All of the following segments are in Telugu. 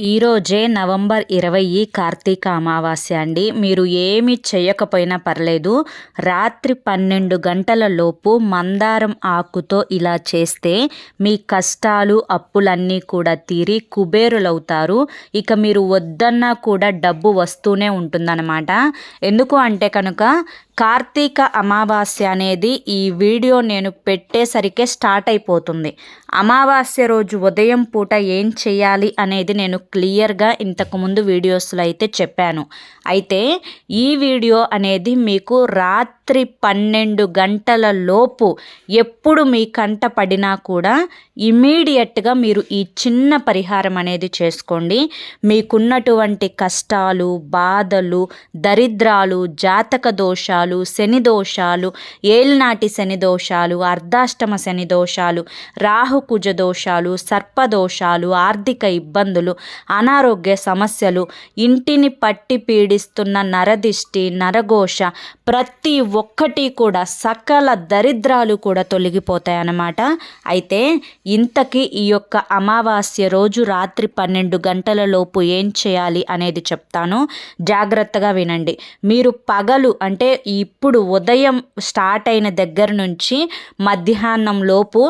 ఈరోజే నవంబర్ ఇరవై కార్తీక అమావాస్య అండి. మీరు ఏమి చేయకపోయినా పర్లేదు. రాత్రి పన్నెండు గంటల లోపు మందారం ఆకుతో ఇలా చేస్తే మీ కష్టాలు అప్పులన్నీ కూడా తీరి కుబేరులవుతారు. ఇక మీరు వద్దన్నా కూడా డబ్బు వస్తూనే ఉంటుందన్నమాట. ఎందుకు అంటే కనుక కార్తీక అమావాస్య అనేది ఈ వీడియో నేను పెట్టేసరికే స్టార్ట్ అయిపోతుంది. అమావాస్య రోజు ఉదయం పూట ఏం చేయాలి అనేది నేను క్లియర్గా ఇంతకుముందు వీడియోస్లో అయితే చెప్పాను. అయితే ఈ వీడియో అనేది మీకు రాత్రి పన్నెండు గంటల లోపు ఎప్పుడు మీ కంట పడినా కూడా ఇమీడియట్గా మీరు ఈ చిన్న పరిహారం అనేది చేసుకోండి. మీకున్నటువంటి కష్టాలు బాధలు దరిద్రాలు జాతక దోషాలు శని దోషాలు ఏలినాటి శని దోషాలు అర్ధాష్టమ శని దోషాలు రాహుకుజ దోషాలు సర్పదోషాలు ఆర్థిక ఇబ్బందులు అనారోగ్య సమస్యలు ఇంటిని పట్టి పీడిస్తున్న నరదిష్టి నరఘోష ప్రతి ఒక్కటి కూడా సకల దరిద్రాలు కూడా తొలగిపోతాయి అన్నమాట అయితే ఇంతకీ ఈ యొక్క అమావాస్య రోజు రాత్రి పన్నెండు గంటల లోపు ఏం చేయాలి అనేది చెప్తాను. జాగ్రత్తగా వినండి. మీరు పగలు అంటే ఈ ఇప్పుడు ఉదయం స్టార్ట్ అయిన దగ్గర నుంచి మధ్యాహ్నం లోపు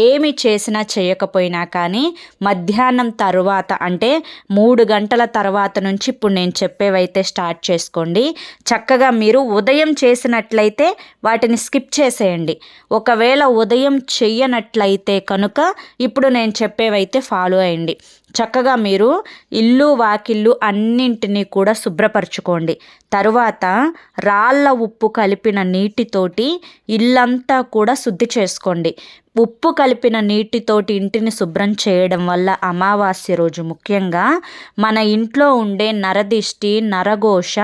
ఏమి చేసినా చేయకపోయినా కానీ మధ్యాహ్నం తర్వాత అంటే మూడు గంటల తర్వాత నుంచి ఇప్పుడు నేను చెప్పేవైతే స్టార్ట్ చేసుకోండి. చక్కగా మీరు ఉదయం చేసినట్లయితే వాటిని స్కిప్ చేసేయండి. ఒకవేళ ఉదయం చెయ్యనట్లయితే కనుక ఇప్పుడు నేను చెప్పేవైతే ఫాలో అయ్యండి. చక్కగా మీరు ఇల్లు వాకిళ్ళు అన్నింటినీ కూడా శుభ్రపరచుకోండి. తరువాత రాళ్ళ ఉప్పు కలిపిన నీటితోటి ఇల్లంతా కూడా శుద్ధి చేసుకోండి. ఉప్పు కలిపిన నీటితోటి ఇంటిని శుభ్రం చేయడం వల్ల అమావాస్య రోజు ముఖ్యంగా మన ఇంట్లో ఉండే నరదిష్టి నరఘోష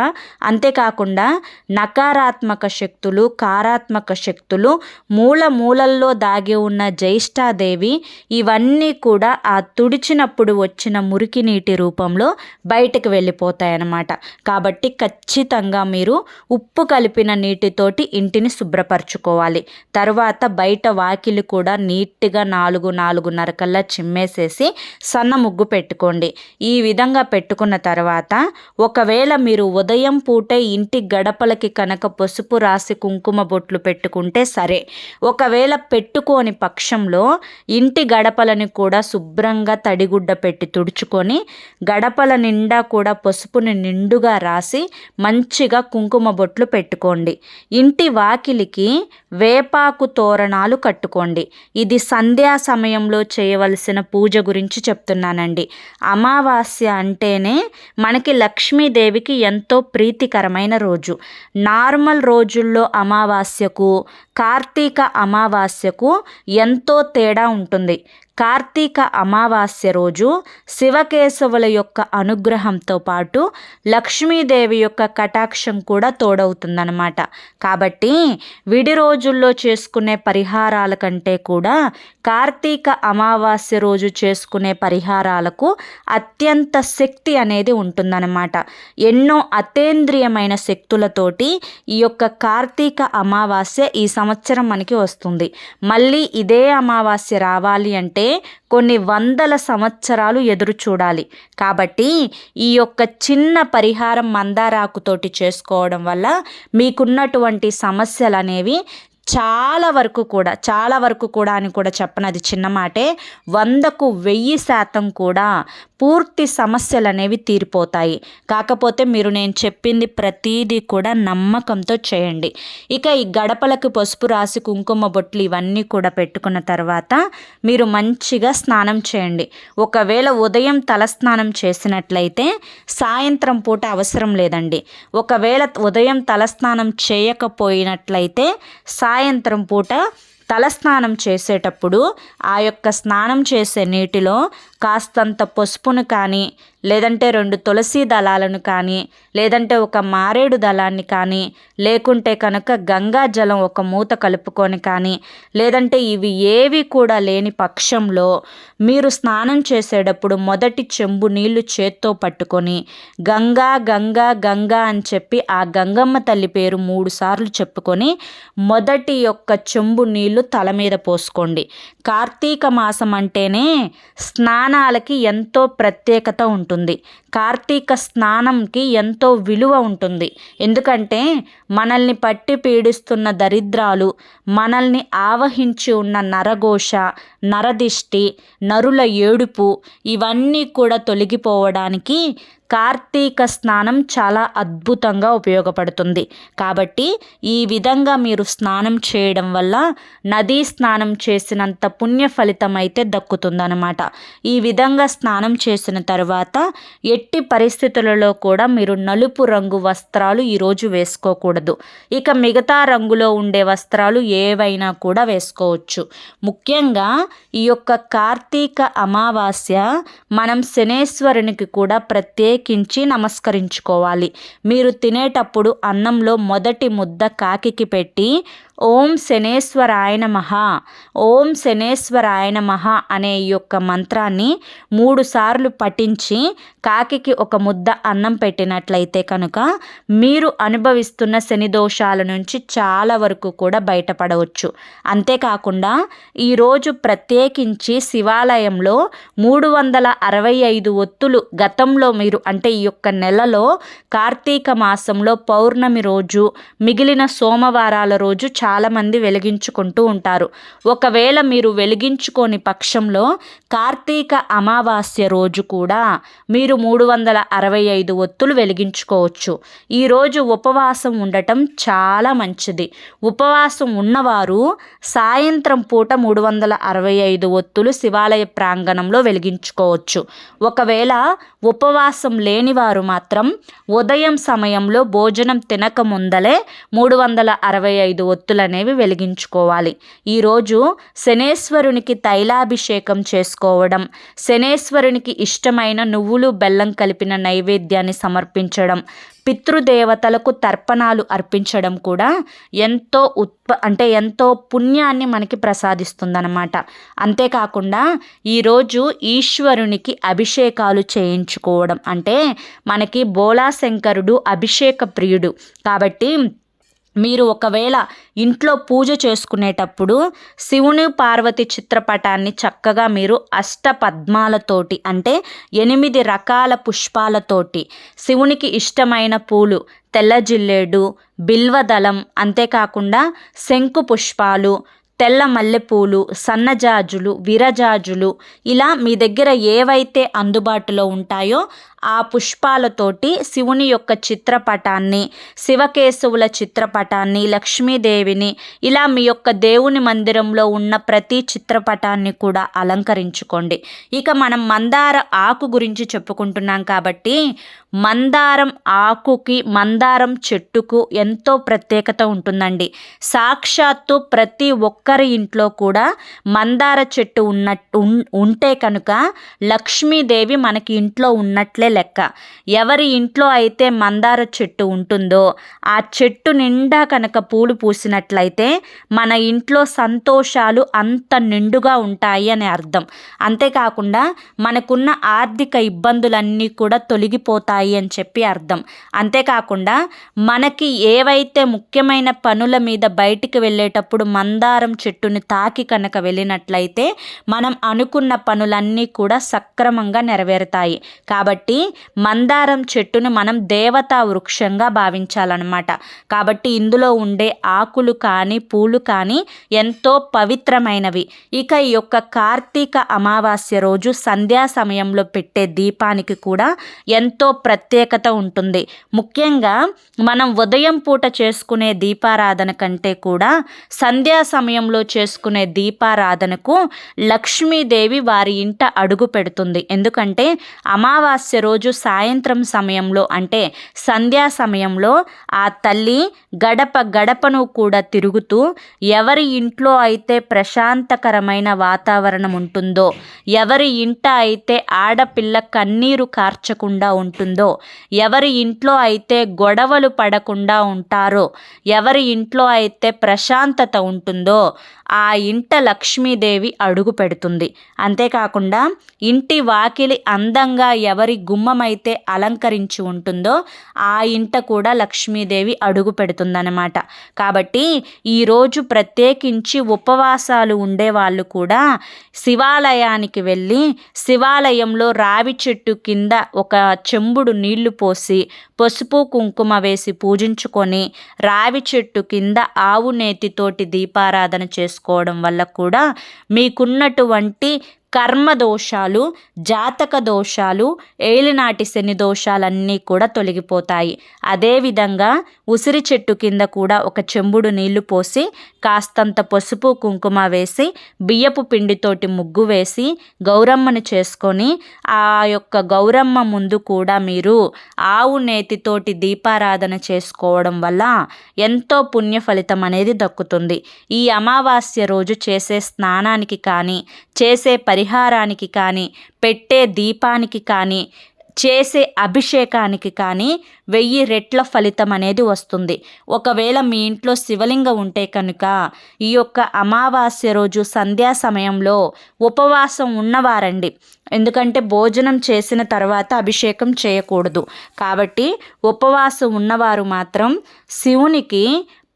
అంతేకాకుండా నకారాత్మక శక్తులు కారాత్మక శక్తులు మూల మూలల్లో దాగి ఉన్న జ్యేష్ఠాదేవి ఇవన్నీ కూడా ఆ తుడిచినప్పుడు వచ్చిన మురికి నీటి రూపంలో బయటకు వెళ్ళిపోతాయన్నమాట. కాబట్టి ఖచ్చితంగా మీరు ఉప్పు కలిపిన నీటితోటి ఇంటిని శుభ్రపరచుకోవాలి. తర్వాత బయట వాకిలి కూడా కూడా నీట్గా నాలుగు నాలుగున్నర కల్లా చిమ్మేసేసి సన్న ముగ్గు పెట్టుకోండి. ఈ విధంగా పెట్టుకున్న తర్వాత ఒకవేళ మీరు ఉదయం పూటే ఇంటి గడపలకి కనుక పసుపు రాసి కుంకుమ బొట్లు పెట్టుకుంటే సరే. ఒకవేళ పెట్టుకోని పక్షంలో ఇంటి గడపలని కూడా శుభ్రంగా తడిగుడ్డ పెట్టి తుడుచుకొని గడపల నిండా కూడా పసుపుని నిండుగా రాసి మంచిగా కుంకుమ బొట్లు పెట్టుకోండి. ఇంటి వాకిలికి వేపాకు తోరణాలు కట్టుకోండి. ఇది సంధ్యా సమయంలో చేయవలసిన పూజ గురించి చెప్తున్నానండి. అమావాస్య అంటేనే మనకి లక్ష్మీదేవికి ఎంతో ప్రీతికరమైన రోజు. నార్మల్ రోజుల్లో అమావాస్యకు కార్తీక అమావాస్యకు ఎంతో తేడా ఉంటుంది. కార్తీక అమావాస్య రోజు శివకేశవుల యొక్క అనుగ్రహంతో పాటు లక్ష్మీదేవి యొక్క కటాక్షం కూడా తోడవుతుందన్నమాట. కాబట్టి విడి రోజుల్లో చేసుకునే పరిహారాల కంటే కూడా కార్తీక అమావాస్య రోజు చేసుకునే పరిహారాలకు అత్యంత శక్తి అనేది ఉంటుందన్నమాట. ఎన్నో అతేంద్రియమైన శక్తులతోటి ఈ యొక్క కార్తీక అమావాస్య ఈ సంవత్సరం మనకి వస్తుంది. మళ్ళీ ఇదే అమావాస్య రావాలి అంటే కొన్ని వందల సంవత్సరాలు ఎదురు చూడాలి. కాబట్టి ఈ యొక్క చిన్న పరిహారం మందారాకుతోటి చేసుకోవడం వల్ల మీకున్నటువంటి సమస్యలు అనేవి చాలా వరకు కూడా చాలా వరకు కూడా అని కూడా చెప్పనది చిన్న మాటే వందకు వెయ్యి శాతం కూడా పూర్తి సమస్యలు అనేవి తీరిపోతాయి. కాకపోతే మీరు నేను చెప్పింది ప్రతీది కూడా నమ్మకంతో చేయండి. ఇక ఈ గడపలకు పసుపు రాసి కుంకుమ బొట్లు ఇవన్నీ కూడా పెట్టుకున్న తర్వాత మీరు మంచిగా స్నానం చేయండి. ఒకవేళ ఉదయం తలస్నానం చేసినట్లయితే సాయంత్రం పూట అవసరం లేదండి. ఒకవేళ ఉదయం తలస్నానం చేయకపోయినట్లయితే సాయంత్రం పూట తలస్నానం చేసేటప్పుడు ఆ యొక్క స్నానం చేసే నీటిలో కాస్తంత పసుపును కానీ లేదంటే రెండు తులసి దళాలను కానీ లేదంటే ఒక మారేడు దళాన్ని కానీ లేకుంటే కనుక గంగా జలం ఒక మూత కలుపుకొని కానీ లేదంటే ఇవి ఏవి కూడా లేని పక్షంలో మీరు స్నానం చేసేటప్పుడు మొదటి చెంబు నీళ్ళు చేత్తో పట్టుకొని గంగా గంగా గంగా అని చెప్పి ఆ గంగమ్మ తల్లి పేరు మూడు సార్లు చెప్పుకొని మొదటి యొక్క చెంబు నీళ్ళు తల మీద పోసుకోండి. కార్తీక మాసం అంటేనే స్నాన స్నానాలకి ఎంతో ప్రత్యేకత ఉంటుంది. కార్తీక స్నానంకి ఎంతో విలువ ఉంటుంది. ఎందుకంటే మనల్ని పట్టి పీడిస్తున్న దరిద్రాలు మనల్ని ఆవహించి ఉన్న నరఘోష నరదిష్టి నరుల ఏడుపు ఇవన్నీ కూడా తొలగిపోవడానికి కార్తీక స్నానం చాలా అద్భుతంగా ఉపయోగపడుతుంది. కాబట్టి ఈ విధంగా మీరు స్నానం చేయడం వల్ల నదీ స్నానం చేసినంత పుణ్య ఫలితం అయితే దక్కుతుందనమాట ఈ విధంగా స్నానం చేసిన తర్వాత ఎట్టి పరిస్థితులలో కూడా మీరు నలుపు రంగు వస్త్రాలు ఈరోజు వేసుకోకూడదు. ఇక మిగతా రంగులో ఉండే వస్త్రాలు ఏవైనా కూడా వేసుకోవచ్చు. ముఖ్యంగా ఈ యొక్క కార్తీక అమావాస్య మనం శనేశ్వరునికి కూడా ప్రత్యేక ప్రత్యేకించి నమస్కరించుకోవాలి. మీరు తినేటప్పుడు అన్నంలో మొదటి ముద్ద కాకికి పెట్టి ఓం శనేశ్వరాయ నమః. ఓం శనేశ్వరాయ నమః అనే ఈ యొక్క మంత్రాన్ని మూడు సార్లు పఠించి కాకికి ఒక ముద్ద అన్నం పెట్టినట్లయితే కనుక మీరు అనుభవిస్తున్న శని దోషాల నుంచి చాలా వరకు కూడా బయటపడవచ్చు. అంతేకాకుండా ఈరోజు ప్రత్యేకించి శివాలయంలో మూడు వందల అరవై ఐదు ఒత్తులు గతంలో మీరు అంటే ఈ యొక్క నెలలో కార్తీక మాసంలో పౌర్ణమి రోజు మిగిలిన సోమవారాల రోజు చాలా చాలామంది వెలిగించుకుంటూ ఉంటారు. ఒకవేళ మీరు వెలిగించుకోని పక్షంలో కార్తీక అమావాస్య రోజు కూడా మీరు మూడు వందల అరవై ఐదు ఒత్తులు వెలిగించుకోవచ్చు. ఈరోజు ఉపవాసం ఉండటం చాలా మంచిది. ఉపవాసం ఉన్నవారు సాయంత్రం పూట మూడు వందల అరవై ఐదు ఒత్తులు శివాలయ ప్రాంగణంలో వెలిగించుకోవచ్చు. ఒకవేళ ఉపవాసం లేనివారు మాత్రం ఉదయం సమయంలో భోజనం తినక ముందలే మూడు వందల అరవై ఐదు ఒత్తులు అనేవి వెలిగించుకోవాలి. ఈరోజు శనేశ్వరునికి తైలాభిషేకం చేసుకోవడం శనేశ్వరునికి ఇష్టమైన నువ్వులు బెల్లం కలిపిన నైవేద్యాన్ని సమర్పించడం పితృదేవతలకు తర్పణాలు అర్పించడం కూడా ఎంతో ఉత్ప అంటే ఎంతో పుణ్యాన్ని మనకి ప్రసాదిస్తుందన్నమాట. అంతేకాకుండా ఈరోజు ఈశ్వరునికి అభిషేకాలు చేయించుకోవడం అంటే మనకి బోళాశంకరుడు అభిషేక ప్రియుడు కాబట్టి మీరు ఒకవేళ ఇంట్లో పూజ చేసుకునేటప్పుడు శివుని పార్వతి చిత్రపటాన్ని చక్కగా మీరు అష్ట పద్మాలతోటి అంటే ఎనిమిది రకాల పుష్పాలతోటి శివునికి ఇష్టమైన పూలు తెల్ల జిల్లేడు బిల్వదళం అంతేకాకుండా శంకు పుష్పాలు తెల్ల మల్లెపూలు సన్నజాజులు విరజాజులు ఇలా మీ దగ్గర ఏవైతే అందుబాటులో ఉంటాయో ఆ పుష్పాలతోటి శివుని యొక్క చిత్రపటాన్ని శివకేశవుల చిత్రపటాన్ని లక్ష్మీదేవిని ఇలా మీ యొక్క దేవుని మందిరంలో ఉన్న ప్రతి చిత్రపటాన్ని కూడా అలంకరించుకోండి. ఇక మనం మందార ఆకు గురించి చెప్పుకుంటున్నాం కాబట్టి మందారం ఆకుకి మందారం చెట్టుకు ఎంతో ప్రత్యేకత ఉంటుందండి. సాక్షాత్తు ప్రతి ఒక్కరి ఇంట్లో కూడా మందార చెట్టు ఉన్నట్టు ఉంటే కనుక లక్ష్మీదేవి మనకి ఇంట్లో ఉన్నట్లే లెక్క. ఎవరి ఇంట్లో అయితే మందార చెట్టు ఉంటుందో ఆ చెట్టు నిండా కనుక పూలు పూసినట్లయితే మన ఇంట్లో సంతోషాలు అంత నిండుగా ఉంటాయి అని అర్థం. అంతేకాకుండా మనకున్న ఆర్థిక ఇబ్బందులన్నీ కూడా తొలగిపోతాయి అని చెప్పి అర్థం. అంతేకాకుండా మనకి ఏవైతే ముఖ్యమైన పనుల మీద బయటికి వెళ్ళేటప్పుడు మందారం చెట్టుని తాకి కనుక వెళ్ళినట్లయితే మనం అనుకున్న పనులన్నీ కూడా సక్రమంగా నెరవేరుతాయి. కాబట్టి మందారం చెట్టును మనం దేవతా వృక్షంగా భావించాలన్నమాట. కాబట్టి ఇందులో ఉండే ఆకులు కానీ పూలు కానీ ఎంతో పవిత్రమైనవి. ఇక ఈ యొక్క కార్తీక అమావాస్య రోజు సంధ్యా సమయంలో పెట్టే దీపానికి కూడా ఎంతో ప్రత్యేకత ఉంటుంది. ముఖ్యంగా మనం ఉదయం పూట చేసుకునే దీపారాధన కంటే కూడా సంధ్యా సమయంలో చేసుకునే దీపారాధనకు లక్ష్మీదేవి వారి ఇంట అడుగు పెడుతుంది. ఎందుకంటే అమావాస్య రోజు సాయంత్రం సమయంలో అంటే సంధ్యా సమయంలో ఆ తల్లి గడప గడపను కూడా తిరుగుతూ ఎవరి ఇంట్లో అయితే ప్రశాంతకరమైన వాతావరణం ఉంటుందో ఎవరి ఇంట అయితే ఆడపిల్ల కన్నీరు కార్చకుండా ఉంటుందో ఎవరి ఇంట్లో అయితే గొడవలు పడకుండా ఉంటారో ఎవరి ఇంట్లో అయితే ప్రశాంతత ఉంటుందో ఆ ఇంట లక్ష్మీదేవి అడుగు పెడుతుంది. అంతేకాకుండా ఇంటి వాకిలి అందంగా ఎవరి గుమ్మమైతే అలంకరించి ఉంటుందో ఆ ఇంట కూడా లక్ష్మీదేవి అడుగు పెడుతుందన్నమాట. కాబట్టి ఈరోజు ప్రత్యేకించి ఉపవాసాలు ఉండే వాళ్ళు కూడా శివాలయానికి వెళ్ళి శివాలయంలో రావి చెట్టు కింద ఒక చెంబుడు నీళ్ళు పోసి పసుపు కుంకుమ వేసి పూజించుకొని రావి చెట్టు కింద ఆవు నేతితోటి దీపారాధన చేసుకోవడం వల్ల కూడా మీకున్నటువంటి కర్మ దోషాలు జాతక దోషాలు ఏలినాటి శని దోషాలన్నీ కూడా తొలగిపోతాయి. అదేవిధంగా ఉసిరి చెట్టు కింద కూడా ఒక చెంబుడు నీళ్ళు పోసి కాస్తంత పసుపు కుంకుమ వేసి బియ్యపు పిండితోటి ముగ్గు వేసి గౌరమ్మను చేసుకొని ఆ యొక్క గౌరమ్మ ముందు కూడా మీరు ఆవు నేతితోటి దీపారాధన చేసుకోవడం వల్ల ఎంతో పుణ్య ఫలితం అనేది దక్కుతుంది. ఈ అమావాస్య రోజు చేసే స్నానానికి కానీ చేసే పరి పరిహారానికి కానీ పెట్టే దీపానికి కానీ చేసే అభిషేకానికి కానీ వెయ్యి రెట్ల ఫలితం అనేది వస్తుంది. ఒకవేళ మీ ఇంట్లో శివలింగం ఉంటే కనుక ఈ యొక్క అమావాస్య రోజు సంధ్యా సమయంలో ఉపవాసం ఉన్నవారండి. ఎందుకంటే భోజనం చేసిన తర్వాత అభిషేకం చేయకూడదు. కాబట్టి ఉపవాసం ఉన్నవారు మాత్రం శివునికి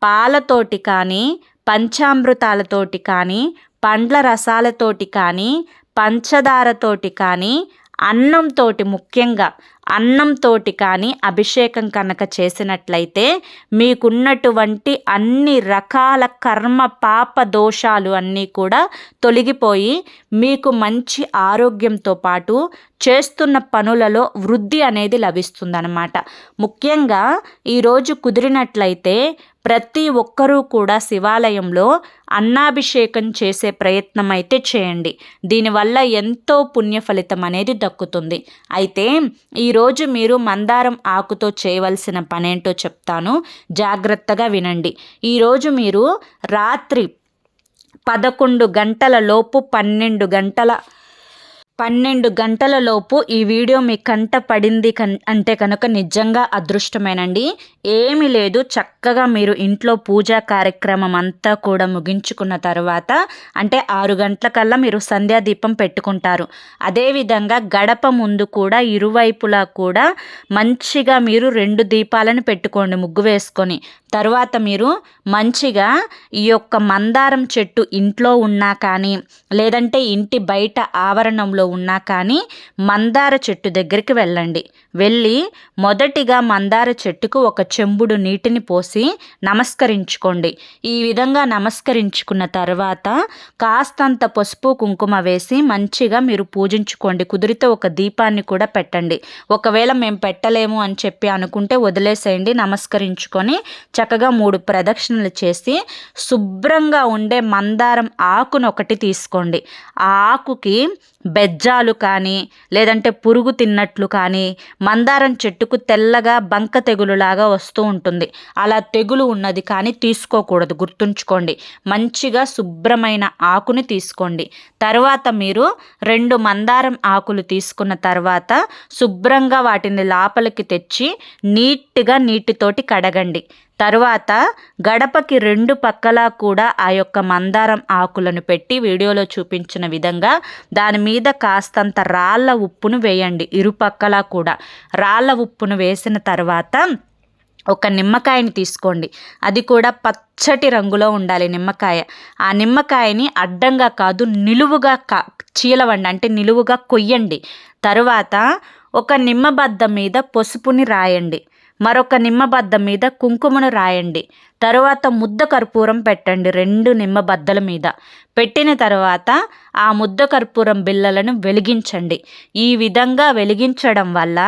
పాలతోటి కానీ పంచామృతాలతోటి కానీ పండ్ల రసాలతోటి కానీ పంచదారతోటి కానీ అన్నంతో ముఖ్యంగా అన్నంతో కానీ అభిషేకం కనుక చేసినట్లయితే మీకున్నటువంటి అన్ని రకాల కర్మ పాప దోషాలు అన్నీ కూడా తొలగిపోయి మీకు మంచి ఆరోగ్యంతో పాటు చేస్తున్న పనులలో వృద్ధి అనేది లభిస్తుందన్నమాట. ముఖ్యంగా ఈరోజు కుదిరినట్లయితే ప్రతి ఒక్కరూ కూడా శివాలయంలో అన్నాభిషేకం చేసే ప్రయత్నం అయితే చేయండి. దీనివల్ల ఎంతో పుణ్య ఫలితం అనేది దక్కుతుంది. అయితే ఈరోజు మీరు మందారం ఆకుతో చేయవలసిన పనేంటో చెప్తాను. జాగ్రత్తగా వినండి. ఈరోజు మీరు రాత్రి పదకొండు గంటల లోపు పన్నెండు గంటల పన్నెండు గంటల లోపు ఈ వీడియో మీ కంట పడింది కన్ అంటే కనుక నిజంగా అదృష్టమేనండి. ఏమీ లేదు చక్కగా మీరు ఇంట్లో పూజా కార్యక్రమం అంతా కూడా ముగించుకున్న తర్వాత అంటే ఆరు గంటలకల్లా మీరు సంధ్యాదీపం పెట్టుకుంటారు. అదేవిధంగా గడప ముందు కూడా ఇరువైపులా కూడా మంచిగా మీరు రెండు దీపాలను పెట్టుకోండి ముగ్గు వేసుకొని. తర్వాత మీరు మంచిగా ఈ యొక్క మందారం చెట్టు ఇంట్లో ఉన్నా కానీ లేదంటే ఇంటి బయట ఆవరణంలో ఉన్నా కానీ మందార చెట్టు దగ్గరికి వెళ్ళండి. వెళ్ళి మొదటిగా మందార చెట్టుకు ఒక చెంబుడు నీటిని పోసి నమస్కరించుకోండి. ఈ విధంగా నమస్కరించుకున్న తర్వాత కాస్తంత పసుపు కుంకుమ వేసి మంచిగా మీరు పూజించుకోండి. కుదిరితే ఒక దీపాన్ని కూడా పెట్టండి. ఒకవేళ మేము పెట్టలేము అని చెప్పి అనుకుంటే వదిలేసేయండి. నమస్కరించుకొని చక్కగా మూడు ప్రదక్షిణలు చేసి శుభ్రంగా ఉండే మందారం ఆకును ఒకటి తీసుకోండి. ఆ ఆకుకి బెజ్జాలు కానీ లేదంటే పురుగు తిన్నట్లు కానీ మందారం చెట్టుకు తెల్లగా బంక తెగులులాగా వస్తూ ఉంటుంది. అలా తెగులు ఉన్నది కానీ తీసుకోకూడదు. గుర్తుంచుకోండి. మంచిగా శుభ్రమైన ఆకుని తీసుకోండి. తర్వాత మీరు రెండు మందారం ఆకులు తీసుకున్న తర్వాత శుభ్రంగా వాటిని లోపలికి తెచ్చి నీట్గా నీటితోటి కడగండి. తరువాత గడపకి రెండు పక్కలా కూడా ఆ యొక్క మందారం ఆకులను పెట్టి వీడియోలో చూపించిన విధంగా దాని మీద కాస్తంత రాళ్ళ ఉప్పును వేయండి. ఇరుపక్కలా కూడా. రాళ్ళ ఉప్పును వేసిన తర్వాత ఒక నిమ్మకాయని తీసుకోండి. అది కూడా పచ్చటి రంగులో ఉండాలి నిమ్మకాయ. ఆ నిమ్మకాయని అడ్డంగా కాదు నిలువుగా కా చీలవండి. అంటే నిలువుగా కొయ్యండి. తరువాత ఒక నిమ్మబద్ద మీద పసుపుని రాయండి. మరొక నిమ్మబద్ద మీద కుంకుమను రాయండి. తరువాత ముద్ద కర్పూరం పెట్టండి రెండు నిమ్మ బద్దల మీద. పెట్టిన తర్వాత ఆ ముద్ద కర్పూరం బిళ్ళలను వెలిగించండి. ఈ విధంగా వెలిగించడం వల్ల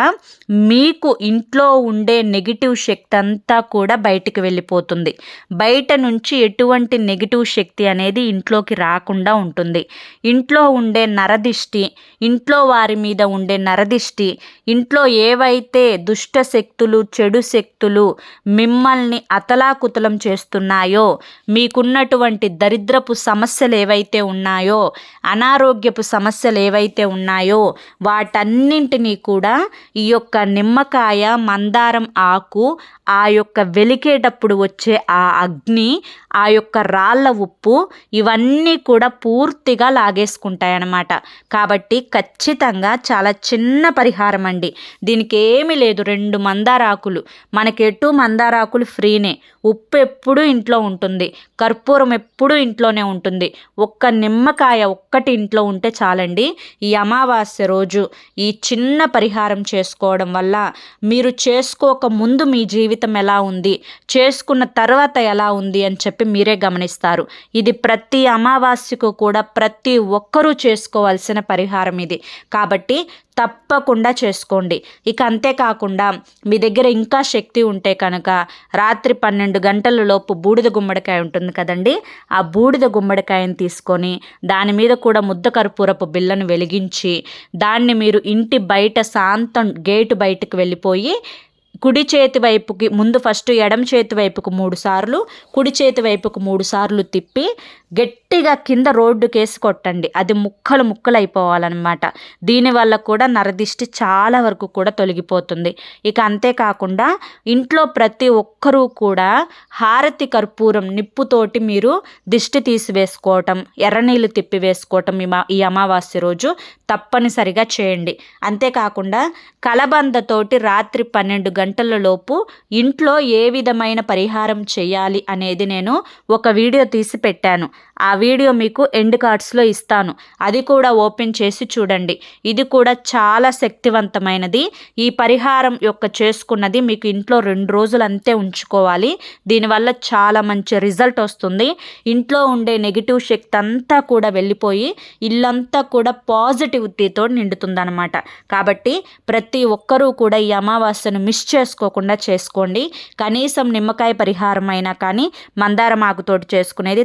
మీకు ఇంట్లో ఉండే నెగిటివ్ శక్తి అంతా కూడా బయటికి వెళ్ళిపోతుంది. బయట నుంచి ఎటువంటి నెగిటివ్ శక్తి అనేది ఇంట్లోకి రాకుండా ఉంటుంది. ఇంట్లో ఉండే నరదిష్టి ఇంట్లో వారి మీద ఉండే నరదిష్టి ఇంట్లో ఏవైతే దుష్ట శక్తులు చెడు శక్తులు మిమ్మల్ని అతలాకు అతలాకుతలం చేస్తున్నాయో మీకున్నటువంటి దరిద్రపు సమస్యలు సమస్యలు ఏవైతే ఉన్నాయో అనారోగ్యపు సమస్యలు ఏవైతే ఉన్నాయో వాటన్నింటినీ కూడా ఈ యొక్క నిమ్మకాయ మందారం ఆకు ఆ యొక్క వెలికేటప్పుడు వచ్చే ఆ అగ్ని ఆ యొక్క రాళ్ళ ఉప్పు ఇవన్నీ కూడా పూర్తిగా లాగేసుకుంటాయన్నమాట. కాబట్టి ఖచ్చితంగా చాలా చిన్న పరిహారం అండి దీనికి ఏమీ లేదు రెండు మందారాకులు. మనకి ఎటు మందారాకులు ఫ్రీనే. ఉప్పు ఎప్పుడూ ఇంట్లో ఉంటుంది. కర్పూరం ఎప్పుడూ ఇంట్లోనే ఉంటుంది. ఒక్క నిమ్మకాయ ఒక్కటి ఇంట్లో ఉంటే చాలండి. ఈ అమావాస్య రోజు ఈ చిన్న పరిహారం చేసుకోవడం వల్ల మీరు చేసుకోక ముందు మీ జీవితం ఎలా ఉంది చేసుకున్న తర్వాత ఎలా ఉంది అని చెప్పి మీరే గమనిస్తారు. ఇది ప్రతి అమావాస్యకు కూడా ప్రతి ఒక్కరూ చేసుకోవాల్సిన పరిహారం ఇది. కాబట్టి తప్పకుండా చేసుకోండి. ఇక అంతేకాకుండా మీ దగ్గర ఇంకా శక్తి ఉంటే కనుక రాత్రి పన్నెండు గంటల లోపు బూడిద గుమ్మడికాయ ఉంటుంది కదండి. ఆ బూడిద గుమ్మడికాయని తీసుకొని దాని మీద కూడా ముద్ద కర్పూరపు బిల్లను వెలిగించి దాన్ని మీరు ఇంటి బయట శాంతం గేటు బయటకు వెళ్ళిపోయి కుడి చేతి వైపుకి ముందు ఫస్ట్ ఎడమ చేతి వైపుకు మూడు సార్లు కుడి చేతి వైపుకు మూడు సార్లు తిప్పి గట్టిగా కింద రోడ్డు కేసి కొట్టండి. అది ముక్కలు ముక్కలు అయిపోవాలన్నమాట దీనివల్ల కూడా నరదిష్టి చాలా వరకు కూడా తొలగిపోతుంది. ఇక అంతేకాకుండా ఇంట్లో ప్రతి ఒక్కరూ కూడా హారతి కర్పూరం నిప్పుతోటి మీరు దిష్టి తీసివేసుకోవటం ఎర్రనీళ్ళు తిప్పి వేసుకోవటం ఈ అమావాస్య రోజు తప్పనిసరిగా చేయండి. అంతేకాకుండా కలబందతోటి రాత్రి పన్నెండు గంటల గంటలలోపు ఇంట్లో ఏ విధమైన పరిహారం చేయాలి అనేది నేను ఒక వీడియో తీసి పెట్టాను. ఆ వీడియో మీకు ఎండ్ కార్డ్స్లో ఇస్తాను. అది కూడా ఓపెన్ చేసి చూడండి. ఇది కూడా చాలా శక్తివంతమైనది. ఈ పరిహారం యొక్క చేసుకున్నది మీకు ఇంట్లో రెండు రోజులు అంతే ఉంచుకోవాలి. దీనివల్ల చాలా మంచి రిజల్ట్ వస్తుంది. ఇంట్లో ఉండే నెగిటివ్ శక్తి అంతా కూడా వెళ్ళిపోయి ఇల్లంతా కూడా పాజిటివిటీతో నిండుతుందన్నమాట. కాబట్టి ప్రతి ఒక్కరూ కూడా ఈ అమావాస్యను మిస్ చేసుకోకుండా చేసుకోండి. కనీసం నిమ్మకాయ పరిహారం అయినా కానీ మందారం ఆకుతోటి చేసుకునేది